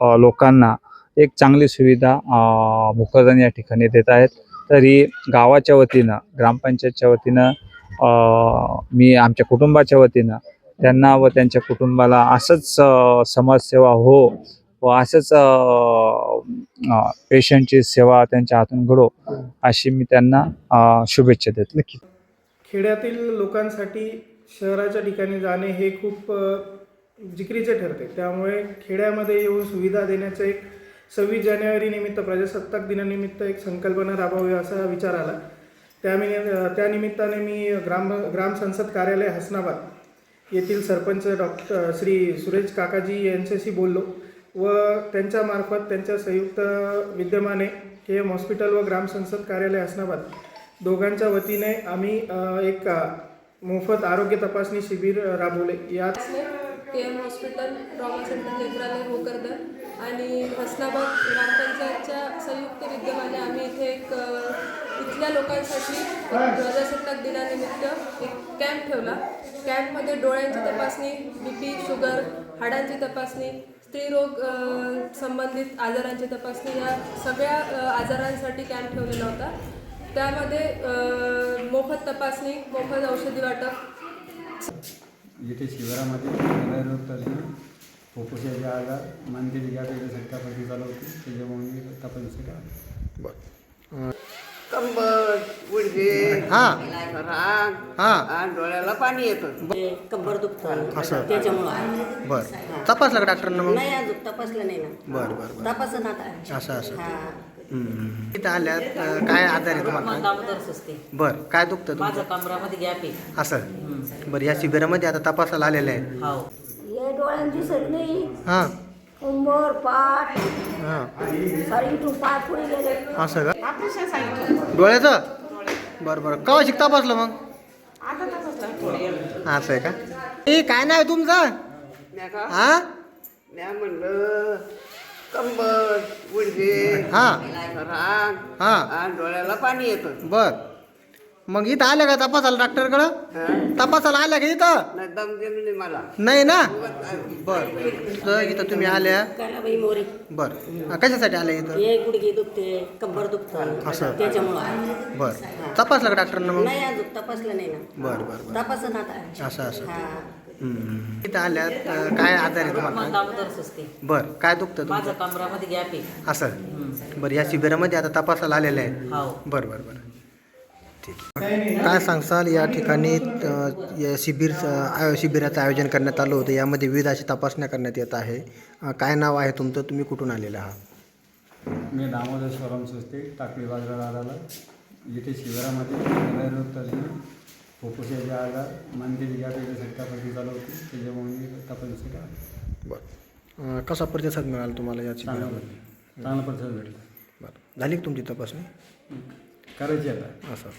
लोकांना एक चांगली सुविधा अ, भोकरदन या ठिकाणी देत आहेत. तरी गावाच्या वतीनं ग्रामपंचायतच्या वतीनं मी आमच्या कुटुंबाच्या वतीनं त्यांना व त्यांच्या कुटुंबाला असंच समाजसेवा हो व असंच पेशंटची सेवा त्यांच्या हातून घडो अशी मी त्यांना शुभेच्छा देत. नक्की. खेड्यातील लोकांसाठी शहराच्या ठिकाणी जाणे हे खूप जिकरीचे ठरते. त्यामुळे खेड्यामध्ये येऊन सुविधा देण्याचं एक सव्वीस जानेवारी निमित्त प्रजासत्ताक दिनानिमित्त एक संकल्पना राबवावी असा विचार आला. त्यामिनि त्यानिमित्ताने मी ग्राम ग्राम संसद कार्यालय हसनाबाद येथील सरपंच डॉक्टर श्री सुरेश काकाजी यांच्याशी बोललो व त्यांच्यामार्फत त्यांच्या संयुक्त विद्यमाने के एम हॉस्पिटल व ग्राम संसद कार्यालय हसनाबाद दोघांच्या वतीने आम्ही एक मोफत आरोग्य तपासणी शिबिर राबवले. यात K M hospital trauma centre नेत्रालय भोकरदन आणि हसनाबाद ग्रामपंचायतच्या संयुक्त विद्यमाने आम्ही इथे एक इथल्या लोकांसाठी प्रजासत्ताक दिनानिमित्त एक कॅम्प ठेवला. कॅम्पमध्ये डोळ्यांची तपासणी बी पी शुगर हाडांची तपासणी स्त्रीरोग संबंधित आजारांची तपासणी या सगळ्या आजारांसाठी कॅम्प ठेवलेला होता. त्यामध्ये मोफत तपासणी मोफत औषधी वाटप. येथे शिबिरामध्ये हृदयरोग तज्ज्ञ फुफ्फुसाचे आजार गॅप याच्यासाठी तपासणी चालू होती त्याच्यामुळे मी तपासणीसाठी आलो कंबर गुडघे हां. हां. डोळ्याला पाणी येतं. ते कंबर दुखतं. असं. त्याच्यामुळं. बरं. तपासलं का डॉक्टरनं मग? नाही अजून तपासलं नाही ना. बरं बरं आता असं असं. हा. इथं आल्यात काय आजार आहे तुम्हाला? सुस्ते बरं काय दुखतं माझं तुमचं कमरामध्ये गॅप आहे. असं? बरं या शिबिरामध्ये आता तपासायला आलेलं आहे हो. हे डोळ्यांची दिसत नाही हां. कंबर पाठ हां. सारी इथून पाय पुढे गेले. असं का? डोळ्याचं? बरं बरं. केव्हा शिक तपासलं मग? असं आहे का? ए काय नाव आहे तुमचं? हां? म्या म्हणलं. कंबर गुडघे हां. राग हां. आणि डोळ्याला पाणी येतं. बर. मग इथं आल्या का तपासाला डॉक्टरकडं? हं? तपासाला आल्या का इथं? नाही दम दिलं नाही मला. नाही ना? बर. तर इथं तुम्ही आल्या. बाई मोरी. बर. कशासाठी आल्या इथं? हे गुडघे दुखते कंबर दुखतं. असं. त्याच्यामुळं. बर. तपासलं का डॉक्टरनं मग? नाही अजून तपासलं नाही ना. बर बर बर. तपासन आता असं असं. हा. इथं आल्यात काय आजार आहे तुम्हाला? बर काय दुखतं माझं तुमचं कमरामध्ये गॅप आहे. असं? बरं या शिबिरामध्ये आता तपासाला आलेलं आहे हो. बरं बरं बरं. ठीक. काय सांगसाल या ठिकाणी अं, या शिबिर आयो- शिबिराचं आयोजन करण्यात आलं होतं. यामध्ये विविध अशी तपासण्या करण्यात येत आहे. अं, काय नाव आहे तुमचं? तुम्ही कुठून आलेलं आहात? मी दामोदर स्वरम सुस्ते टाकळी बाजार आला येथे शिबिरामध्ये फुफ्फुसाचे आजार गॅप याच्यासाठी तपासणी चालू होती त्याच्यामुळे मी तपासणीसाठी आलो बरं. अं, कसा प्रतिसाद मिळाला तुम्हाला या चांगला शिबिरामध्ये चांगला प्रतिसाद भेटला. बरं. झाली का तुमची तपासणी? करायची आता. असं.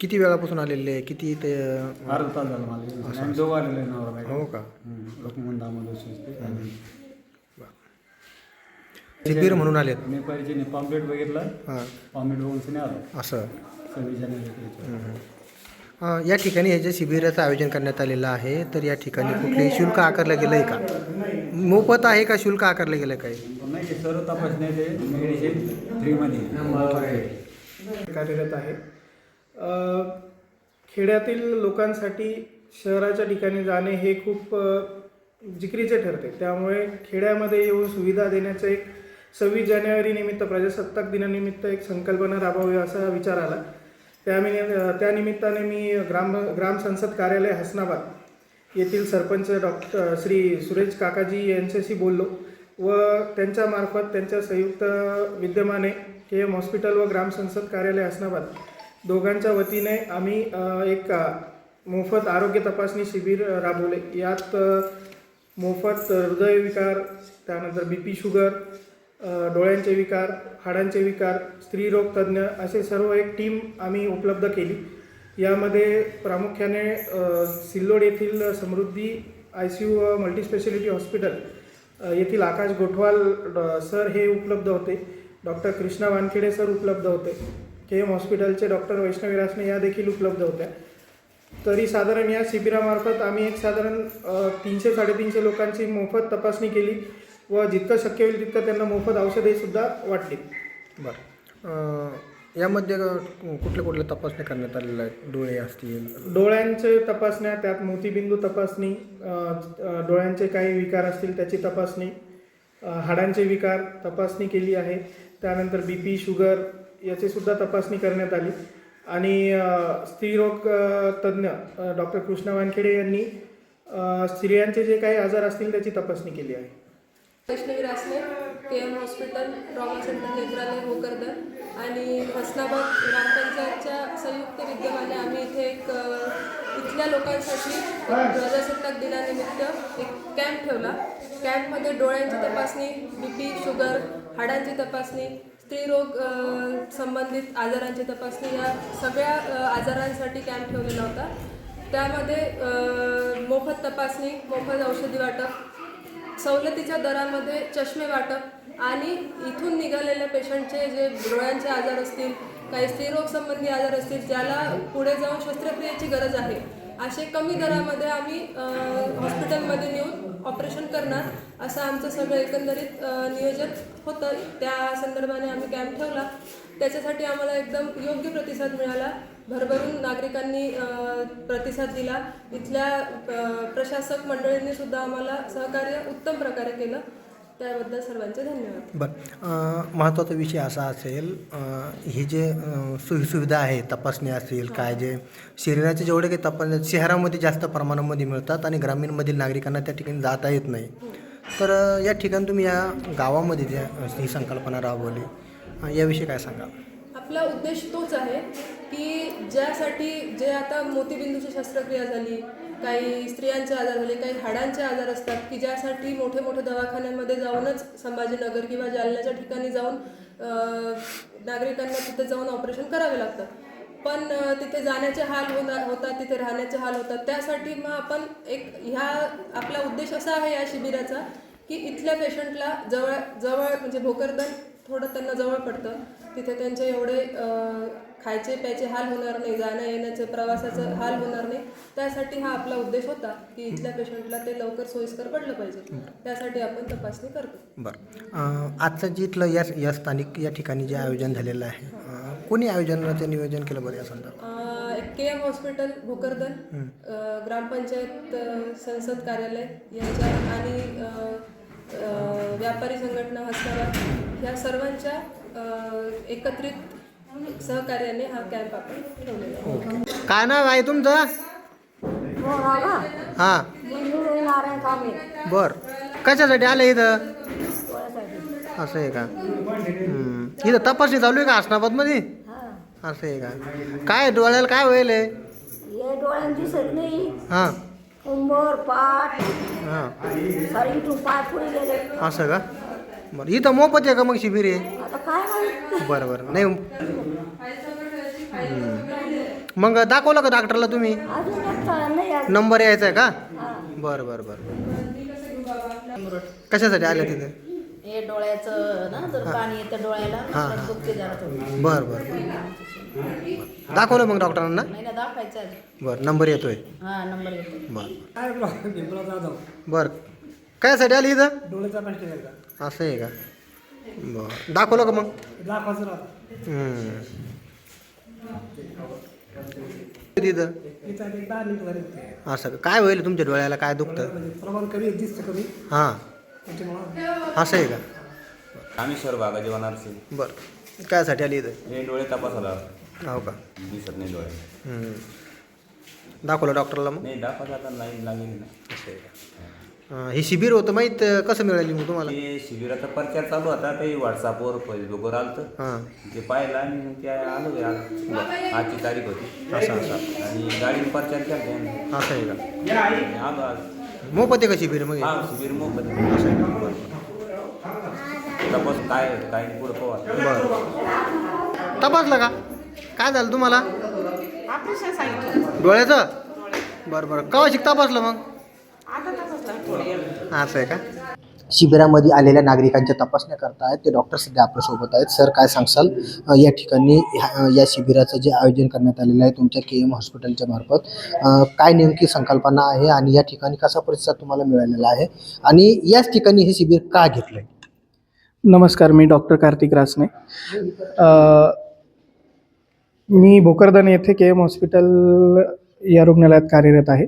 किती वेळापासून आलेले आहे? किती ते अर्धा तास झाला मला आम्ही दोघं आलेलो आहे नवरा बायको. हो का? हं. लोकमन दामोदर सुस्ते आणि शिबिर म्हणून आलेत. मी परिचय पॉम्पलेट बघितला हां. पॉम्पलेट बघून सिने आलो. असं. सव्वीस जानेवारी या ठिकाणी हे जे शिबिराचं आयोजन करण्यात आलेलं आहे तर या ठिकाणी कुठलेही शुल्क आकारलं गेलं आहे का? मोफत आहे का शुल्क आकारलं गेलं काही? नाही सर्व तपासण्या ते मेडिसिन फ्रीमध्ये. कार्यरत आहे. खेड्यातील लोकांसाठी शहराच्या ठिकाणी जाणे हे खूप जिकरीचे ठरते त्यामुळे खेड्यामध्ये येऊन सुविधा देण्याचं एक सव्वीस जानेवारी निमित्त प्रजासत्ताक दिनानिमित्त एक संकल्पना राबवावी असा विचार आला. त्यामिनि त्या निमित्ताने मी ग्राम ग्राम संसद कार्यालय हसनाबाद येथील सरपंच डॉक्टर श्री सुरेश काकाजी यांच्याशी बोललो व त्यांच्यामार्फत त्यांच्या संयुक्त विद्यमाने के एम हॉस्पिटल व ग्राम संसद कार्यालय हसनाबाद दोघांच्या वतीने आम्ही एक मोफत आरोग्य तपासणी शिबिर राबवले. यात मोफत हृदयविकार त्यानंतर बी पी शुगर डोळ्यांचे विकार हाडांचे विकार स्त्रीरोग तज्ज्ञ असे सर्व एक टीम आम्ही उपलब्ध केली. यामध्ये प्रामुख्याने सिल्लोड येथील Samruddhi I C U multispeciality hospital येथील आकाश गोठवाल डॉ- सर हे उपलब्ध होते. डॉक्टर कृष्णा वानखेडे सर उपलब्ध होते. के एम हॉस्पिटलचे डॉक्टर वैष्णवी रासने या देखील उपलब्ध होत्या. तरी साधारण या शिबिरामार्फत आम्ही एक साधारण तीनशे साडेतीनशे लोकांची मोफत तपासणी केली. व जितकं शक्य होईल तितकं त्यांना मोफत औषधेसुद्धा वाटली. बरं. यामध्ये कुठल्या कुठल्या तपासण्या करण्यात आलेल्या आहेत? डोळे असतील डोळ्यांचे तपासण्या त्यात मोतीबिंदू तपासणी डोळ्यांचे काही विकार असतील त्याची तपासणी हाडांचे विकार तपासणी केली आहे. त्यानंतर बी पी शुगर याची सुद्धा तपासणी करण्यात आली. आणि स्त्रीरोग तज्ज्ञ डॉक्टर कृष्णा वानखेडे यांनी स्त्रियांचे जे काही आजार असतील त्याची तपासणी केली आहे. Vaishnavi Rasne K M hospital trauma centre नेत्रालय भोकरदन आणि हसनाबाद ग्रामपंचायतच्या संयुक्त विद्यमाने आम्ही इथे एक इथल्या लोकांसाठी प्रजासत्ताक दिनानिमित्त एक कॅम्प ठेवला. कॅम्पमध्ये डोळ्यांची तपासणी बी पी शुगर हाडांची तपासणी स्त्रीरोग संबंधित आजारांची तपासणी या सगळ्या आजारांसाठी कॅम्प ठेवलेला होता. त्यामध्ये मोफत तपासणी मोफत औषधी वाटप सवलतीच्या दरामध्ये चष्मे वाटप आणि इथून निघालेल्या पेशंटचे जे डोळ्यांचे आजार असतील काही स्त्रीरोग संबंधी आजार असतील ज्याला पुढे जाऊन शस्त्रक्रियेची गरज आहे. असे कमी दरामध्ये आम्ही हॉस्पिटलमध्ये नेऊन ऑपरेशन करणार असं आमचं सगळं एकंदरीत नियोजन होतं. त्या संदर्भाने आम्ही कॅम्प ठेवला. त्याच्यासाठी आम्हाला एकदम योग्य प्रतिसाद मिळाला. भरभरून नागरिकांनी प्रतिसाद दिला. इथल्या प्रशासक मंडळींनी सुद्धा आम्हाला सहकार्य उत्तम प्रकारे केलं. त्याबद्दल सर्वांचे धन्यवाद. बरं. महत्त्वाचा विषय असा असेल ही जे अं, सोयीसुविधा आहे तपासणी असेल काय जे शरीराचे जेवढे काही तपासण्या शहरामध्ये जास्त प्रमाणामध्ये मिळतात आणि ग्रामीणमधील नागरिकांना त्या ठिकाणी जाता येत नाही. तर अं, या ठिकाणी तुम्ही या गावामध्ये जे ही संकल्पना राबवली याविषयी काय सांगाल? आपला उद्देश तोच आहे की ज्यासाठी जे आता मोतीबिंदूची शस्त्रक्रिया झाली काही स्त्रियांचे आजार झाले काही हाडांचे आजार असतात की ज्यासाठी मोठे मोठे दवाखान्यांमध्ये जाऊनच संभाजीनगर किंवा जालन्याच्या ठिकाणी जाऊन नागरिकांना तिथे जाऊन ऑपरेशन करावे लागतं पण तिथे जाण्याचे हाल होणार होतात तिथे राहण्याचे हाल होतात. त्यासाठी मग आपण एक ह्या आपला उद्देश असा आहे या शिबिराचा की इथल्या पेशंटला जवळ जवळ म्हणजे भोकरदन थोडं त्यांना जवळ पडतं. तिथे त्यांचे एवढे खायचे प्यायचे हाल होणार नाही जाण्या येण्याचे प्रवासाचं हाल होणार नाही. त्यासाठी हा आपला उद्देश होता की इथल्या पेशंटला ते लवकर सोयीस्कर पडलं पाहिजे. त्यासाठी आपण तपासणी करतो. बरं. आजचं जे इथलं या या स्थानिक या ठिकाणी जे आयोजन झालेलं आहे कोणी आयोजनाचं नियोजन केलं बरं या संदर्भात? के एम हॉस्पिटल भोकरदन ग्रामपंचायत संसद कार्यालय यांच्या आणि व्यापारी संघटना हसनाबाद या सर्वांच्या एकत्रित सहकार्याने हा कॅम्प आपण ठेवलेला आहे. काय नाव आहे तुमचं? हां बर. कशासाठी आले इथं? असं आहे का. इथं तपासणी चालू आहे का हसनाबादमध्ये असं आहे का? काय डोळ्याला काय होईल हे? हे हां. पाठ हां. गेले. असं का? बरं इथं मोफत आहे का मग शिबिर आहे? आता काय माहीत? बरं बरं. नाही. मग दाखवलं का डॉक्टरला तुम्ही? अजून नाही. नंबर यायचा आहे का? बरं बरं बरं. कशासाठी आले तिथे? हे डोळ्याचं ना जर पाणी येतं डोळ्याला हां, तर. दुखते जरा थोडं. बरं बरं. दाखवलं मग डॉक्टरांना? नाही ना दाखवायचं बरं नंबर येतोय. हा नंबर येतो बरं. बरं. कायसाठी आली इथं? असं आहे का? बरं. दाखवलं का मग? दाखवायचं राहतं. हम्म. तिथं इथं एक दहा मिनिट झाले. होते. असं का? काय होईल तुमच्या डोळ्याला? काय दुखतं? म्हणजे प्रमाण कमी दिसतं कमी. हां. असं आहे का? रामेश्वर बागाजी बनारसी बरं. कायसाठी आली इथं? हे डोळे तपासायला हो का? दिसत नाही डोळे. हम्म. दाखवलं डॉक्टरला मग? नाही दाखवायचं आता लाईन लागेल ना. असं आहे का? अं, हे शिबिर होतं माहीत कसं मिळाली मग तुम्हाला? ते शिबिराचा प्रचार चालू होता ते व्हॉट्सअपवर फेसबुकवर आलं हां. ते पाहिलं आणि मग ते आलो आज. आजची तारीख होती. असं असं. आणि गाडीने प्रचार केला. असं आहे का? आलो आज. मोफत आहे का शिबिर मग हे? हा शिबिर मोफत आहे. तपास काय काय पुढं बरं. तपासलं का? काय झालं तुम्हाला? डोळ्याचं? बरं बरं. कवा शिक तपासलं मग? असं आहे का? शिबिरामध्ये आलेल्या नागरिकांच्या तपासण्या करतायत. ते डॉक्टर सध्या आपल्यासोबत आहेत. सर काय सांगसाल या ठिकाणी ह्या- या शिबिराचं जे आयोजन करण्यात आलेलं आहे तुमच्या के एम हॉस्पिटलच्या मार्फत काय नेमकी संकल्पना आहे आणि या ठिकाणी कसा प्रतिसाद तुम्हाला मिळालेला आहे? आणि याच ठिकाणी हे शिबिर का घेतलं नमस्कार मी डॉक्टर कार्तिक रासने. मी भोकरदन येथे के एम हॉस्पिटल या रुग्णालयात कार्यरत आहे.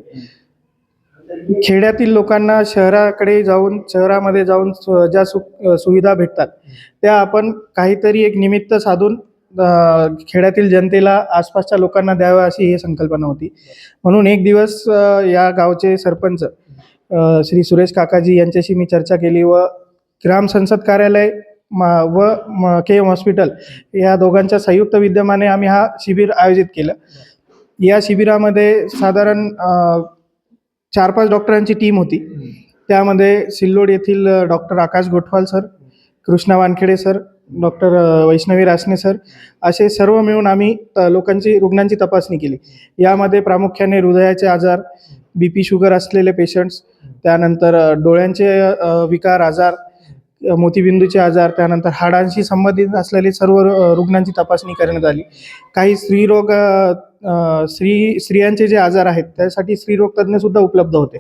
खेड्यातील लोकांना शहराकडे जाऊन शहरामध्ये जाऊन ज्या सु सुविधा भेटतात त्या आपण काहीतरी एक निमित्त साधून खेड्यातील जनतेला आसपासच्या लोकांना द्यावं अशी ही संकल्पना होती. म्हणून एक दिवस या गावचे सरपंच श्री सुरेश काकाजी यांच्याशी मी चर्चा केली व ग्राम संसद कार्यालय व के एम हॉस्पिटल या दोघांच्या संयुक्त विद्यमाने आम्ही हा शिबिर आयोजित केलं. या शिबिरामध्ये साधारण चार पाच डॉक्टरांची टीम होती. त्यामध्ये सिल्लोड येथील doctor Akash Gothwal sir Krishna Wankhede sir doctor Vaishnavi Rasne sir असे सर्व मिळून आम्ही लोकांची रुग्णांची तपासणी केली. यामध्ये प्रामुख्याने हृदयाचे आजार बी पी शुगर असलेले पेशंट्स त्यानंतर डोळ्यांचे विकार आजार मोतीबिंदूचे आजार त्यानंतर हाडांशी संबंधित असलेले सर्व रुग्णांची तपासणी करण्यात आली. काही स्त्रीरोग स्त्री स्त्रियांचे जे आजार आहेत त्यासाठी स्त्रीरोग तज्ज्ञसुद्धा उपलब्ध होते.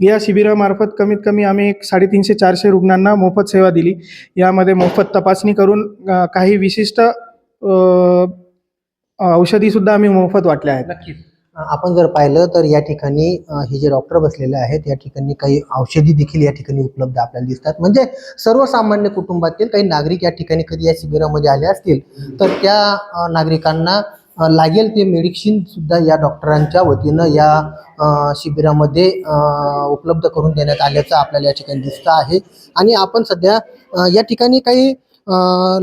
या शिबिरामार्फत कमीत कमी आम्ही एक साडेतीनशे चारशे रुग्णांना मोफत सेवा दिली. यामध्ये मोफत तपासणी करून काही विशिष्ट अ, औषधीसुद्धा आम्ही मोफत वाटल्या आहेत. नक्कीच. आपण जर पाहिलं तर या ठिकाणी हे जे डॉक्टर बसलेले आहेत या ठिकाणी काही औषधी देखील या ठिकाणी उपलब्ध आपल्याला दिसतात. म्हणजे सर्वसामान्य कुटुंबातील काही नागरिक या ठिकाणी कधी या शिबिरामध्ये आले असतील तर त्या नागरिकांना लागेल ते मेडिसिनसुद्धा या डॉक्टरांच्या वतीनं या शिबिरामध्ये उपलब्ध करून देण्यात आल्याचं आपल्याला या ठिकाणी दिसतं आहे. आणि आपण सध्या या ठिकाणी काही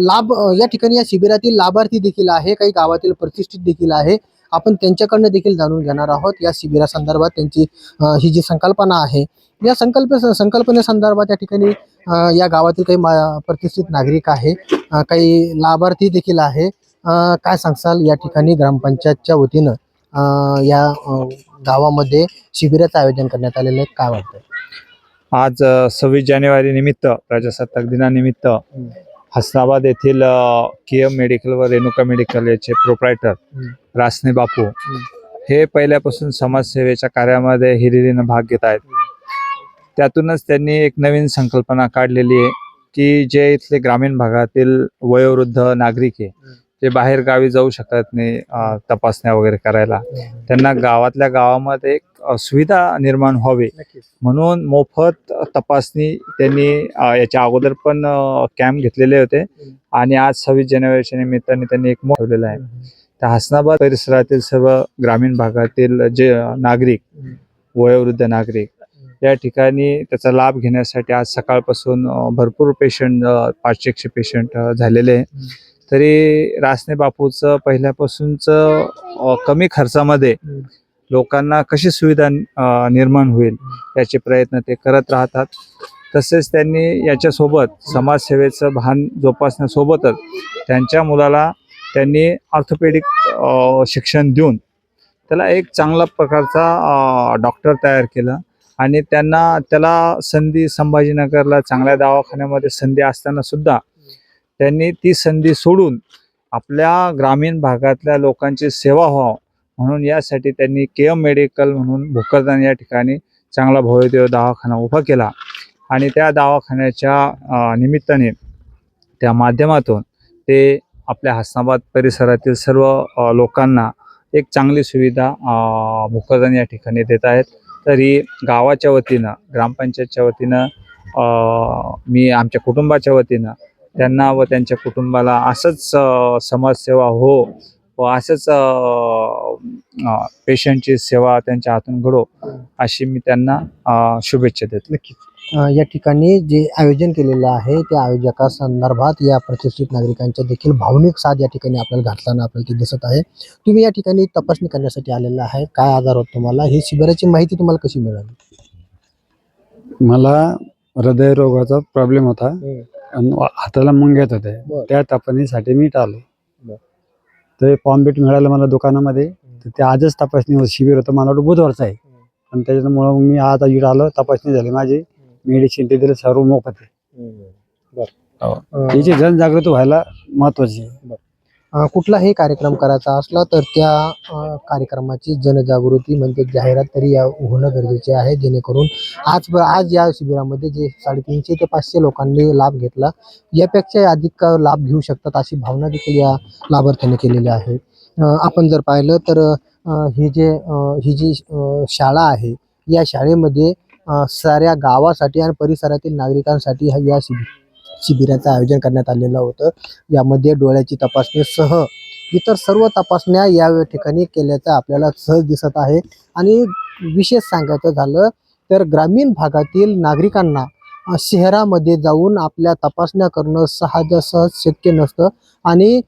लाभ या ठिकाणी या शिबिरातील लाभार्थी देखील आहे काही गावातील प्रतिष्ठित देखील आहे. आपण त्यांच्याकडनं देखील जाणून घेणार आहोत. या शिबिरासंदर्भात त्यांची ही जी संकल्पना आहे या संकल्प संकल्पनेसंदर्भात या ठिकाणी या गावातील काही मा- प्रतिष्ठित नागरिक आहे काही लाभार्थी देखील आहे. काय सांगसाल? या ठिकाणी ग्रामपंचायतच्या वतीनं या गावामध्ये शिबिराचं आयोजन करण्यात आलेलं आहे. काय वाटतं आज सव्वीस जानेवारी निमित्त प्रजासत्ताक दिनानिमित्त हसनाबाद येथील के एम मेडिकल व रेणुका मेडिकल याचे प्रोप्रायटर रासने बापू हे पहिल्यापासून समाजसेवेच्या कार्यामध्ये हिरिरीनं भाग घेत आहेत. त्यातूनच त्यांनी एक नवीन संकल्पना काढलेली आहे की जे इथले ग्रामीण भागातील वयोवृद्ध नागरिक आहे ते बाहेर गावी जाऊ शकत नाही तपासण्या वगैरे करायला त्यांना गावातल्या गावामध्ये एक सुविधा निर्माण व्हावी. म्हणून मोफत तपासणी त्यांनी याच्या अगोदर पण कॅम्प घेतलेले होते. आणि आज सव्वीस जानेवारीच्या निमित्ताने त्यांनी एक मोठ ठेवलेला आहे. त्या हसनाबाद परिसरातील सर्व ग्रामीण भागातील जे नागरिक वयोवृद्ध नागरिक या ठिकाणी त्याचा लाभ घेण्यासाठी आज सकाळपासून भरपूर पेशंट पाचशे एकशे पेशंट झालेले आहे. तरी रासने बापूचं पहिल्यापासूनच कमी खर्चामध्ये लोकांना कशी सुविधा निर्माण होईल याचे प्रयत्न ते करत राहतात. तसेच त्यांनी याच्यासोबत समाजसेवेचं भान जोपासण्यासोबतच त्यांच्या मुलाला त्यांनी ऑर्थोपेडिक शिक्षण देऊन त्याला एक चांगला प्रकारचा डॉक्टर तयार केला आणि त्यांना त्याला संधी संभाजीनगरला चांगल्या दवाखान्यामध्ये संधी असताना सुद्धा त्यांनी ती संधी सोडून आपल्या ग्रामीण भागातल्या लोकांची सेवा व्हावं म्हणून यासाठी त्यांनी के एम मेडिकल म्हणून भोकरदान या ठिकाणी चांगला भव्यदेव दवाखाना उभा केला. आणि त्या दवाखान्याच्या निमित्ताने त्या माध्यमातून ते आपल्या हसनाबाद परिसरातील सर्व लोकांना एक चांगली सुविधा भोकरदान या ठिकाणी देत आहेत. तरी गावाच्या वतीनं ग्रामपंचायतच्या वतीनं मी आमच्या कुटुंबाच्या वतीनं त्यांना व त्यांच्या कुटुंबाला असंच समाजसेवा हो व असंच पेशंटची सेवा त्यांच्या हातून घडो अशी मी त्यांना शुभेच्छा देतो. अ, या ठिकाणी जे आयोजन केलेलं आहे त्या आयोजका संदर्भात या प्रतिष्ठित नागरिकांच्या देखील भावनिक साथ या ठिकाणी आपल्याला घातल्यानं आपल्याला ते दिसत आहे. तुम्ही या ठिकाणी तपासणी करण्यासाठी आलेला आहे. काय आजार होत तुम्हाला? ही शिबिराची माहिती तुम्हाला कशी मिळाली? मला हृदयरोगाचा प्रॉब्लेम होता. हाताला मुंग येत होते बरं. त्या तपासणीसाठी मी आलो. बरं. ते फॉर्म बीट मिळालं मला दुकानामध्ये. तर ते आजच तपासणी होत. शिबिर होतं. मला वाटतं बुधवारचं आहे. आणि त्याच्यामुळं मी आज इकडे आलो. तपासणी झाली माझी. मेडिसिन ते दिलं. सर्व मोफत आहे. बर. याची जनजागृती व्हायला महत्वाची आहे. कुठलाही कार्यक्रम करायचा असला तर त्या कार्यक्रमाची जनजागृती म्हणजे जाहिरात तरी या होणं गरजेचे आहे जेणेकरून आज आज या शिबिरामध्ये जे साडेतीनशे ते पाचशे लोकांनी लाभ घेतला यापेक्षा अधिक लाभ घेऊ शकतात अशी भावना देखील या लाभार्थ्याने केलेली आहे. आपण जर पाहिलं तर ही जे ही जी शाळा आहे या शाळेमध्ये साऱ्या गावासाठी आणि परिसरातील नागरिकांसाठी या शिबिर शिबिराचं आयोजन करण्यात आलेलं होतं. यामध्ये डोळ्याची तपासणीसह इतर सर्व तपासण्या या ठिकाणी केल्याचं आपल्याला सहज दिसत आहे. आणि विशेष सांगायचं झालं तर ग्रामीण भागातील नागरिकांना शहरामध्ये जाऊन आपल्या तपासण्या करणं सहजासहज शक्य नसतं. आणि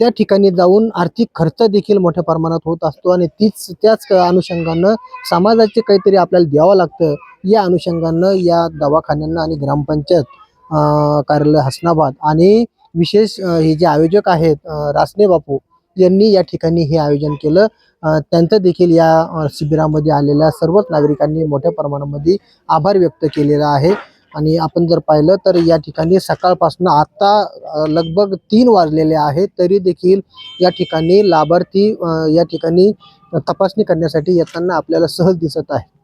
त्या ठिकाणी जाऊन आर्थिक खर्च देखील मोठ्या प्रमाणात होत असतो आणि तीच त्याच अनुषंगानं समाजाचे काहीतरी आपल्याला द्यावं लागतं. या अनुषंगानं या दवाखान्यांना आणि ग्रामपंचायत कार्यालय हसनाबाद आणि विशेष हे जे आयोजक आहेत रासने बापू यांनी या ठिकाणी हे आयोजन केलं. त्यांचं देखील या शिबिरामध्ये आलेल्या सर्वच नागरिकांनी मोठ्या प्रमाणामध्ये आभार व्यक्त केलेला आहे. आणि आपण जर पाहिलं तर या ठिकाणी सकाळपासून आत्ता लगभग तीन वाजलेले आहेत तरी देखील या ठिकाणी लाभार्थी या ठिकाणी तपासणी करण्यासाठी येताना आपल्याला सहज दिसत आहे